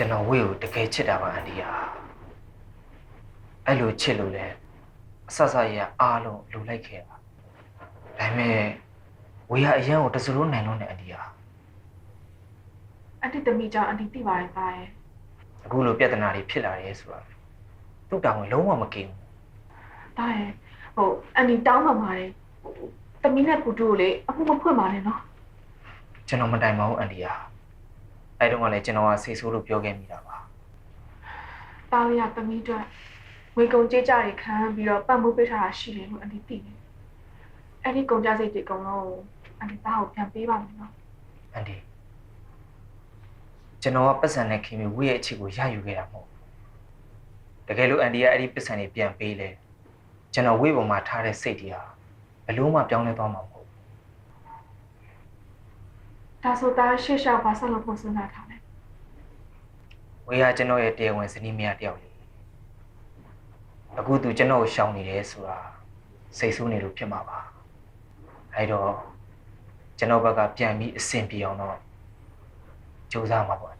ကျွန်တော်ဝေကိုတကယ်ချစ်တာပါအန်ဒီယာအဲ့လိုချစ်လို့လဲအဆဆရရအားလုံးလူလိုက်ခဲ့တာဒါပေမဲ့ဝေကအရင်ကိုတစလို့နိုင်လို့နဲ့အန်ဒီယာအန်တီသမီးကြောင့်အန်တီသိပါတယ်သားရဲ့အခုလိုပြဿနာတွေဖြစ်လာတယ်ဆိုတာသူ့တောင်ဝင်လုံးဝမကင်းဘူးသားရဲ့ဟိုအန်တီတောင်းပန်ပါတယ်သမီးနဲ့ပူတူကိုလေအမှုမဖွင့်ပါနဲ့နော်ကျွန်တော်မတိုင်ပါဘူးအန်ဒီယာ အဲ့တုန်းကလည်းကျွန်တော်ကစိတ်ဆိုးလို့ပြောခဲ့မိတာပါသားလေးကသမီးအတွက်ဝေကုံကြေးကြတွေခံပြီးတော့ပတ်မှုပေးထားတာရှိတယ်လို့အန်တီသိတယ်အဲ့ဒီကုန်ကြစိတ်တွေအကုန်လုံးအန်တီသားကိုပြန်ပေးပါမယ်နော်အန်ဒီကျွန်တော်ကပတ်စံနဲ့ခင်ပြီးဝေရဲ့အချစ်ကိုရယူခဲ့တာမဟုတ်ဘူးတကယ်လို့အန်ဒီကအဲ့ဒီပတ်စံတွေပြန်ပေးလဲကျွန်တော်ဝေပေါ်မှာထားတဲ့စိတ်တွေဟာဘယ်လို့မှပြောင်းလဲသွားမှာမဟုတ်ဘူး ဒါဆိုသားရှေ့လျှောက်ပါဆက်လို့ဖို့စဉ်းစားထားတယ်ဝေကကျွန်တော်ရဲ့တရားဝင်ဇနီးမယားတယောက်လေအခုသူကျွန်တော်ကိုရှောင်နေတယ်ဆိုတာစိတ်ဆိုးနေလို့ဖြစ်မှာပါအဲ့တော့ကျွန်တော်ဘက်ကပြန်ပြီးအဆင်ပြေအောင်တော့ကြိုးစားမှာပေါ့အန်ဒီဟာ